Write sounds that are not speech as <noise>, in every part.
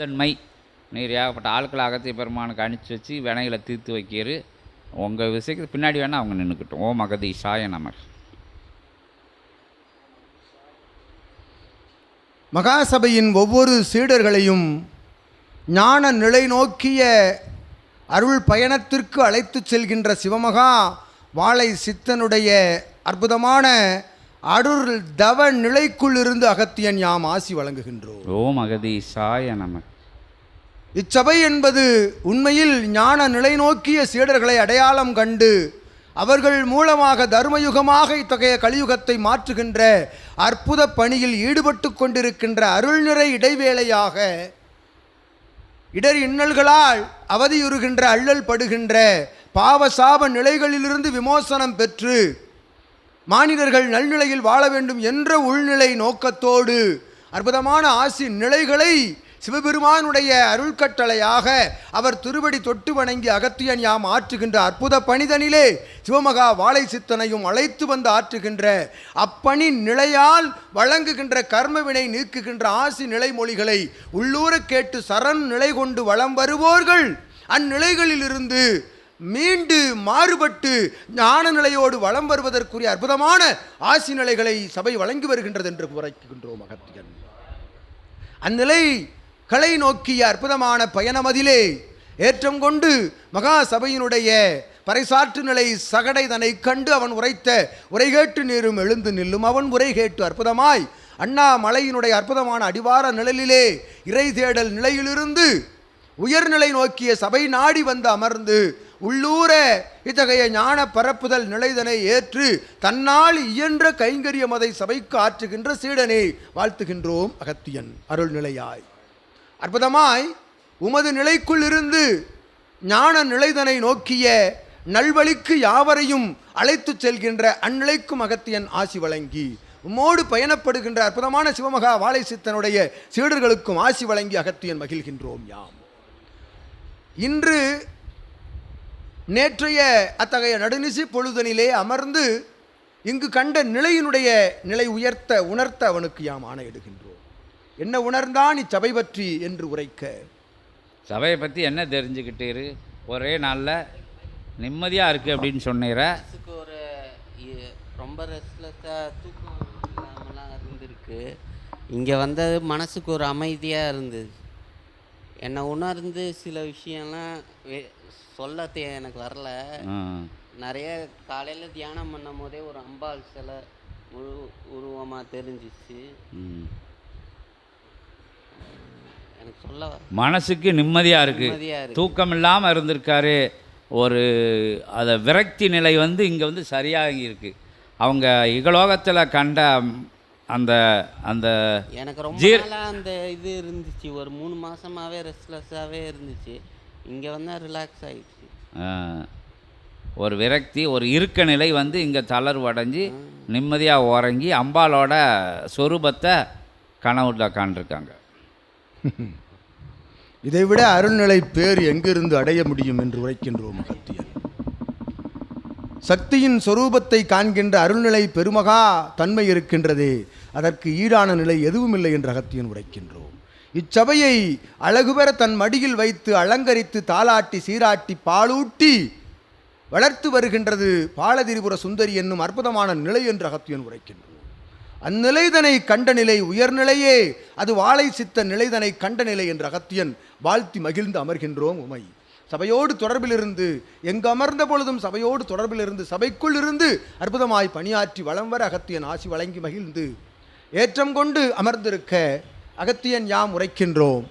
தன்மை நீர் ஏகப்பட்ட ஆட்கள் அகத்திய பெருமானுக்கு அனுப்பிச்சி வச்சு வினைகளை தீர்த்து வைக்கிறாரு உங்கள் விஷயத்துக்கு பின்னாடி வேணால் அவங்க நின்றுக்கிட்டோம் ஓ மகதீஷாய நமர் மகாசபையின் ஒவ்வொரு சீடர்களையும் ஞான நிலை நோக்கிய அருள் பயணத்திற்கு அழைத்துச் செல்கின்ற சிவமகா வாழை சித்தனுடைய அற்புதமான அருள் தவ நிலைக்குள் இருந்து அகத்தியன் யாம் ஆசி வழங்குகின்றோம். ஓ மகதீஷாய நமர் இச்சபை என்பது உண்மையில் ஞான நிலை நோக்கிய சீடர்களை அடையாளம் கண்டு அவர்கள் மூலமாக தர்மயுகமாக இத்தகைய கலியுகத்தை மாற்றுகின்ற அற்புத பணியில் ஈடுபட்டு கொண்டிருக்கின்ற அருள்நிறை இடைவேளையாக இடர் இன்னல்களால் அவதியுறுகின்ற அள்ளல் படுகின்ற பாவசாப நிலைகளிலிருந்து விமோசனம் பெற்று மாநிலர்கள் நல்நிலையில் வாழ வேண்டும் என்ற உள்நிலை நோக்கத்தோடு அற்புதமான ஆசி நிலைகளை சிவபெருமானுடைய அருள்கட்டளையாக அவர் திருவடி தொட்டு வணங்கி அகத்தியன் யாம் ஆற்றுகின்ற அற்புத பணிதனிலே சிவமகா வாழை சித்தனையும் அழைத்து வந்து ஆற்றுகின்ற அப்பணி நிலையால் வழங்குகின்ற கர்மவினை நீக்குகின்ற ஆசி நிலைமொழிகளை உள்ளூர கேட்டு சரண் நிலை கொண்டு வலம் வருவோர்கள். அந்நிலைகளிலிருந்து மீண்டு மாறுபட்டு ஞான நிலையோடு வலம் வருவதற்குரிய அற்புதமான ஆசி நிலைகளை சபை வழங்கி வருகின்றது என்று உரைக்கின்றோம் அகத்தியன். அந்நிலை களை நோக்கிய அற்புதமான பயணமதிலே ஏற்றம் கொண்டு மகா சபையினுடைய பறைசாற்று நிலை சகடை தன்னை கண்டு அவன் உரைத்த உரை கேட்டு நீரும் எழுந்து நில்லும். அவன் உரை கேட்டு அற்புதமாய் அண்ணாமலையினுடைய அற்புதமான அடிவார நிழலிலே இறை தேடல் நிலையிலிருந்து உயர்நிலை நோக்கிய சபை நாடி வந்து அமர்ந்து உள்ளூர இத்தகைய ஞான பரப்புதல் நிலைதனை ஏற்று தன்னால் இயன்ற கைங்கரியம் அதை சபைக்கு ஆற்றுகின்ற சீடனை வாழ்த்துகின்றோம் அகத்தியன் அருள்நிலையாய். அற்புதமாய் உமது நிலைக்குள் இருந்து ஞான நிலைதனை நோக்கிய நல்வழிக்கு யாவரையும் அழைத்துச் செல்கின்ற அந்நிலைக்கும் அகத்தியன் ஆசி வழங்கி உம்மோடு பயணப்படுகின்ற அற்புதமான சிவமகா வாழை சித்தனுடைய சீடர்களுக்கும் ஆசி வழங்கி அகத்தியன் மகிழ்கின்றோம் யாம். இன்று நேற்றைய அத்தகைய நடுநிசி பொழுதனிலே அமர்ந்து இங்கு கண்ட நிலையினுடைய நிலை உயர்த்த உணர்த்த அவனுக்கு யாம் ஆணையிடுகின்றோம். என்ன உணர்ந்தான் இச்சபை பற்றி என்று உரைக்க. சபையை பற்றி என்ன தெரிஞ்சுக்கிட்டீரு? ஒரே நாளில் நிம்மதியாக இருக்குது அப்படின்னு சொன்னீர. மனசுக்கு ஒரு ரொம்ப ரெஸ்ட்லெஸ்ஸாக தூக்கம் இல்லாமலாம் இருந்திருக்கு. இங்கே வந்தது மனசுக்கு ஒரு அமைதியாக இருந்தது. என்னை உணர்ந்து சில விஷயம்லாம் வெ- சொல்ல எனக்கு வரல. நிறைய காலையில் தியானம் பண்ணும் போதே ஒரு அம்பாள் சிலை முழு உருவமாக தெரிஞ்சிச்சு. மனசுக்கு நிம்மதியாக இருக்குது தூக்கம் இல்லாமல் இருந்திருக்காரு. ஒரு அதை விரக்தி நிலை வந்து இங்கே வந்து சரியாக இருக்குது அவங்க இகலோகத்தில் கண்ட அந்த அந்த எனக்கு ரொம்ப அந்த இது இருந்துச்சு. ஒரு மூணு மாசமாவே ரெஸ்ட்லெஸ்ஸாகவே இருந்துச்சு. இங்கே வந்தால் ரிலாக்ஸ் ஆயிடுச்சு. ஆ, ஒரு விரக்தி ஒரு இருக்க நிலை வந்து இங்கே தளர்வடைஞ்சு நிம்மதியாக உறங்கி அம்பாளோட சொரூபத்தை கனவுல காண்டிருக்காங்க <laughs> இதைவிட அருள்நிலை பேர் எங்கிருந்து அடைய முடியும் என்று உரைக்கின்றோம் அகத்தியன் சக்தியின் சொரூபத்தை காண்கின்ற அருள்நிலை பெருமகா தன்மை இருக்கின்றதே அதற்கு ஈடான நிலை எதுவும் இல்லை என்று அகத்தியன் உரைக்கின்றோம். இச்சபையை அழகுபெற தன் மடியில் வைத்து அலங்கரித்து தாளாட்டி சீராட்டி பாலூட்டி வளர்த்து வருகின்றது பாலதிரிபுர சுந்தரி என்னும் அற்புதமான நிலை என்று அகத்தியன் உரைக்கின்றோம் அந்நிலைதனை கண்ட நிலை உயர்நிலையே அது வாழை சித்த நிலைதனை கண்ட நிலை என்ற அகத்தியன் வாழ்த்தி மகிழ்ந்து அமர்கின்றோம் உமை. சபையோடு தொடர்பிலிருந்து எங்கு அமர்ந்த பொழுதும் சபையோடு தொடர்பிலிருந்து சபைக்குள் இருந்து அற்புதமாய் பணியாற்றி வளம் வர அகத்தியன் ஆசி வழங்கி மகிழ்ந்து ஏற்றம் கொண்டு அமர்ந்திருக்க அகத்தியன் யாம் உரைக்கின்றோம்.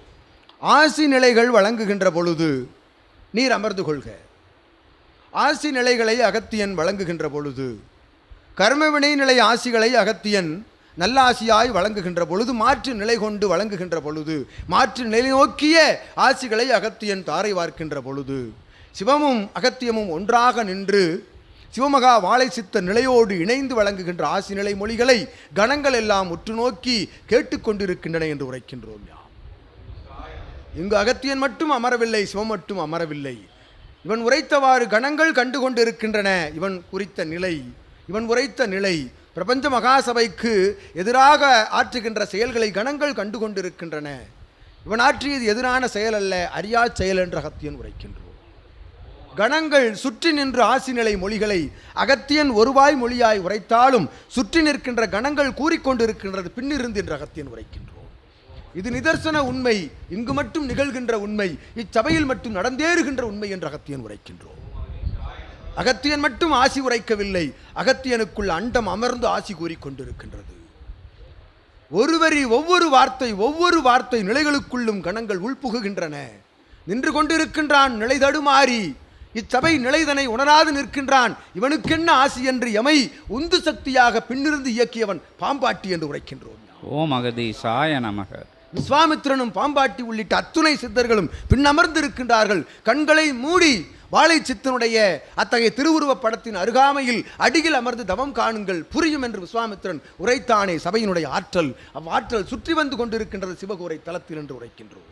ஆசி நிலைகள் வழங்குகின்ற பொழுது நீர் அமர்ந்து கொள்க. ஆசி நிலைகளை அகத்தியன் வழங்குகின்ற பொழுது கர்மவினை நிலை ஆசிகளை அகத்தியன் நல்ல ஆசியாய் வழங்குகின்ற பொழுது மாற்று நிலை கொண்டு வழங்குகின்ற பொழுது மாற்று நிலை நோக்கிய ஆசிகளை அகத்தியன் தாரை வார்க்கின்ற பொழுது சிவமும் அகத்தியமும் ஒன்றாக நின்று சிவமகா வாழை சித்த நிலையோடு இணைந்து வழங்குகின்ற ஆசி நிலை மொழிகளை கணங்கள் எல்லாம் உற்று நோக்கி கேட்டுக்கொண்டிருக்கின்றன என்று உரைக்கின்றோம் யா இங்கு அகத்தியன் மட்டும் அமரவில்லை சிவம் மட்டும் அமரவில்லை. இவன் உரைத்தவாறு கணங்கள் கண்டு கொண்டிருக்கின்றன இவன் குறித்த நிலை இவன் உரைத்த நிலை பிரபஞ்ச மகாசபைக்கு எதிராக ஆற்றுகின்ற செயல்களை கணங்கள் கண்டு கொண்டிருக்கின்றன இவன் ஆற்றியது எதிரான செயல் அல்ல அறியா செயல் என்ற அகத்தியன் உரைக்கின்றோம் கணங்கள் சுற்றி நின்று ஆசி நிலை மொழிகளை அகத்தியன் ஒருவாய் மொழியாய் உரைத்தாலும் சுற்றி நிற்கின்ற கணங்கள் கூறிக்கொண்டிருக்கின்றது பின்னிருந்து என்று அகத்தியன் உரைக்கின்றோம் இது நிதர்சன உண்மை இங்கு மட்டும் நிகழ்கின்ற உண்மை இச்சபையில் மட்டும் நடந்தேறுகின்ற உண்மை என்று அகத்தியன் உரைக்கின்றோம் அகத்தியன் மட்டும் ஆசி உரைக்கவில்லை. அகத்தியனுக்குள் அண்டம் அமர்ந்து ஆசி கூறிக்கொண்டிருக்கின்றது ஒருவரி ஒவ்வொரு வார்த்தை ஒவ்வொரு வார்த்தை நிலைகளுக்குள்ளும் கணங்கள் உள்புகுகின்றன. நின்று கொண்டிருக்கின்றான் நிலை தடுமாறி. இச்சபை நிலைதனை உணராது நிற்கின்றான். இவனுக்கென்ன ஆசி என்று எமை உந்து சக்தியாக பின்னிருந்து இயக்கியவன் பாம்பாட்டி என்று உரைக்கின்றோம். ஓம் அகதீசாய நமக. விஸ்வாமித்திரனும் பாம்பாட்டி உள்ளிட்ட அத்துணை சித்தர்களும் பின்னமர்ந்திருக்கின்றார்கள். கண்களை மூடி வாழை சித்தனுடைய அத்தகைய திருவுருவப் படத்தின் அருகாமையில் அடியில் அமர்ந்து தவம் காணுங்கள் புரியும் என்று விஸ்வாமித்திரன் உரைத்தானே சபையினுடைய ஆற்றல். அவ்வாற்றல் சுற்றி வந்து கொண்டிருக்கின்றது சிவகுரை தலத்தில் என்று உரைக்கின்றோம்.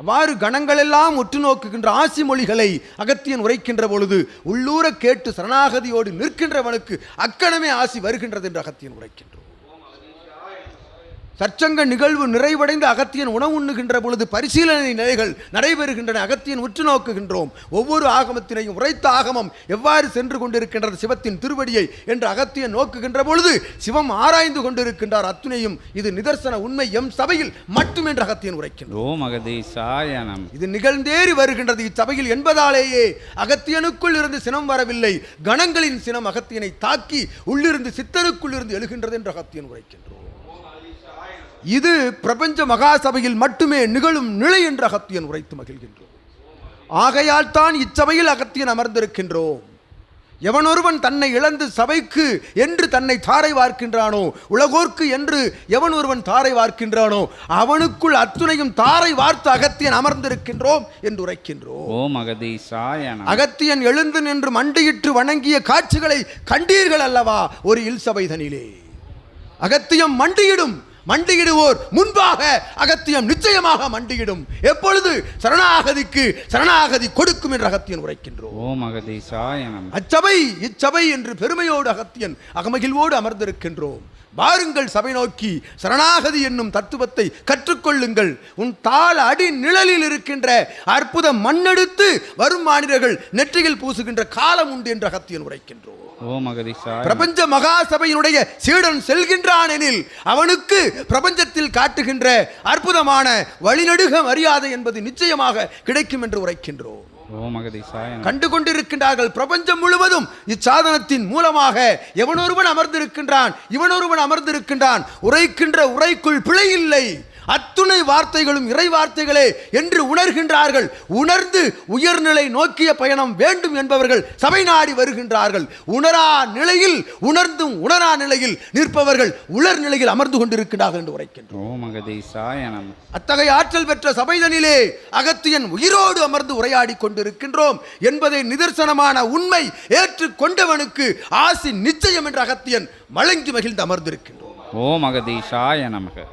அவ்வாறு கணங்களெல்லாம் உற்று நோக்குகின்ற ஆசி மொழிகளை அகத்தியன் உரைக்கின்ற பொழுது உள்ளூர கேட்டு சரணாகதியோடு நிற்கின்றவனுக்கு அக்கணமே ஆசி வருகின்றது என்று அகத்தியன் உரைக்கின்றோம். சற்சங்க நிகழ்வு நிறைவடைந்து அகத்தியன் உணவு உண்ணுகின்ற பொழுது பரிசீலனை நிலைகள் நடைபெறுகின்றன. அகத்தியன் உற்று நோக்குகின்றோம். ஒவ்வொரு ஆகமத்தினையும் உரைத்த ஆகமம் எவ்வாறு சென்று கொண்டிருக்கின்றது? சிவத்தின் திருவடியை என்று அகத்தியன் நோக்குகின்ற பொழுது சிவம் ஆராய்ந்து கொண்டிருக்கின்றார். அத்துணையும் இது நிதர்சன உண்மை எம் சபையில் மட்டும் என்று அகத்தியன் நம. இது நிகழ்ந்தேறி வருகின்றது. இச்சபையில் என்பதாலேயே அகத்தியனுக்குள் இருந்து சினம் வரவில்லை. கணங்களின் சினம் அகத்தியனை தாக்கி உள்ளிருந்து சித்தனுக்குள் இருந்து எழுகின்றது என்று அகத்தியன் உரைக்கின்றோம் இது பிரபஞ்ச மகாசபையில் மட்டுமே நிகழும் நிலை என்று அகத்தியன் உரைத்து மகிழ்கின்றோம். ஆகையால் தான் இச்சபையில் அகத்தியன் அமர்ந்திருக்கின்றோம். எவனொருவன் தன்னை இழந்து சபைக்கு என்று தன்னை தாரை வார்க்கின்றானோ உலகோர்க்கு என்று எவன் ஒருவன் தாரை வார்க்கின்றானோ அவனுக்குள் அத்துணையும் தாரை வார்த்து அகத்தியன் அமர்ந்திருக்கின்றோம் என்று உரைக்கின்றோம். அகத்தியன் எழுந்து நின்று மண்டியிட்டு வணங்கிய காட்சிகளை கண்டீர்கள் அல்லவா ஒரு இல்சபைதனிலே. அகத்தியம் மண்டியிடும் மண்டியிடுவோர் முன்பாக அகத்தியம் நிச்சயமாக மண்டியிடும். எப்பொழுது சரணாகதிக்கு சரணாகதி கொடுக்கும் என்று அகத்தியன் உரைக்கின்றோம். ஓம் அச்சபை இச்சபை என்று பெருமையோடு அகத்தியன் அகமகிழ்வோடு அமர்ந்திருக்கின்றோம். வாருங்கள் சபை நோக்கி சரணாகதி என்னும் தத்துவத்தை கற்றுக்கொள்ளுங்கள். உன் தாள் அடி நிழலில் இருக்கின்ற அற்புத மண்ணெடுத்து வரும் மாநிலர்கள் நெற்றியில் பூசுகின்ற காலம் உண்டு என்று அகத்தியன் உரைக்கின்றோம். ஓம் அகதீசாய பிரபஞ்ச மகாசபையினுடைய சீடன் செல்கின்றான் எனில் அவனுக்கு பிரபஞ்சத்தில் காட்டுகின்ற அற்புதமான வழிநடுக மரியாதை என்பது நிச்சயமாக கிடைக்கும் என்று உரைக்கின்றோம். கண்டு கொண்டிருக்கின்றார்கள் பிரபஞ்சம் முழுவதும் இச்சாதனத்தின் மூலமாக எவனொருவன் அமர்ந்திருக்கின்றான் இவனொருவன் அமர்ந்திருக்கின்றான் உரைக்கின்ற உரைக்குள் பிழை இல்லை. அத்துணை வார்த்தைகளும் இறை வார்த்தைகளே என்று உணர்கின்றார்கள். உணர்ந்து உயர்நிலை நோக்கிய பயணம் வேண்டும் என்பவர்கள் சபை நாடி வருகின்றார்கள். உணரா நிலையில் உணர்ந்தும் உணரா நிலையில் நிற்பவர்கள் உலர் நிலையில் அமர்ந்து கொண்டிருக்கிறார்கள் என்று உரைக்கின்றோம். அத்தகைய ஆற்றல் பெற்ற சபைதனிலே அகத்தியன் உயிரோடு அமர்ந்து உரையாடி கொண்டிருக்கின்றோம் என்பதை நிதர்சனமான உண்மை ஏற்றுக்கொண்டவனுக்கு ஆசி நிச்சயம் என்ற அகத்தியன் மலங்கி மகிழ்ந்து அமர்ந்திருக்கின்றோம். ஓம் அகதீசாய நமக.